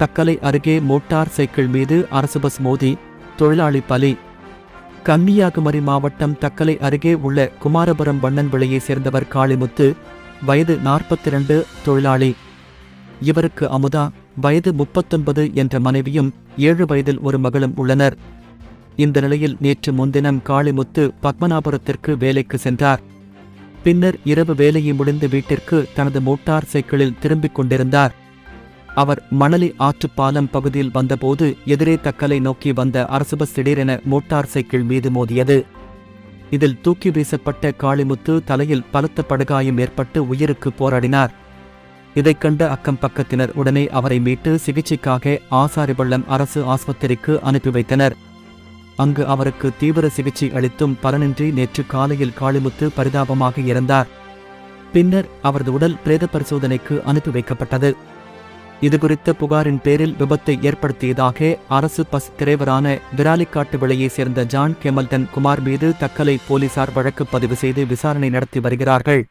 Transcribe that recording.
தக்கலை அருகே motor cycle மீது அரசு பஸ் மோதி தொழிலாளி பலி. கன்னியாகுமரி மாவட்டம் தக்கலை அருகே உள்ள குமாரபுரம் வண்ணன்விளையைச் சேர்ந்தவர் காளிமுத்து வயது 42 தொழிலாளி. இவருக்கு அமுதா வயது முப்பத்தொன்பது என்ற மனைவியும் ஏழு வயதில் ஒரு மகளும் உள்ளனர். இந்த நிலையில் நேற்று முன்தினம் காளிமுத்து பத்மநாபுரத்திற்கு வேலைக்கு சென்றார். பின்னர் இரவு வேலையை முடிந்து வீட்டிற்கு தனது மோட்டார் சைக்கிளில் திரும்பிக் கொண்டிருந்தார். அவர் மணலி ஆற்றுப்பாலம் பகுதியில் வந்தபோது எதிரே தக்கலை நோக்கி வந்த அரசு பஸ் திடீரென மோட்டார் சைக்கிள் மீது மோதியது. இதில் தூக்கி வீசப்பட்ட காளிமுத்து தலையில் பலத்த படுகாயம் ஏற்பட்டு உயிருக்கு போராடினார். இதைக் கண்ட அக்கம் பக்கத்தினர் உடனே அவரை மீட்டு சிகிச்சைக்காக ஆசாரிபள்ளம் அரசு ஆஸ்பத்திரிக்கு அனுப்பி வைத்தனர். அங்கு அவருக்கு தீவிர சிகிச்சை அளித்தும் பலனின்றி நேற்று காலையில் காளிமுத்து பரிதாபமாக இறந்தார். பின்னர் அவரது உடல் பிரேத பரிசோதனைக்கு அனுப்பி வைக்கப்பட்டது. இதுகுறித்த புகாரின் பேரில் விபத்தை ஏற்படுத்தியதாக அரசு பஸ் திரைவரான விராலிக்காட்டு விலையைச் சேர்ந்த ஜான் கெமல்டன் குமார் மீது தக்கலை போலீசார் வழக்கு பதிவு செய்து விசாரணை நடத்தி வருகிறார்கள்.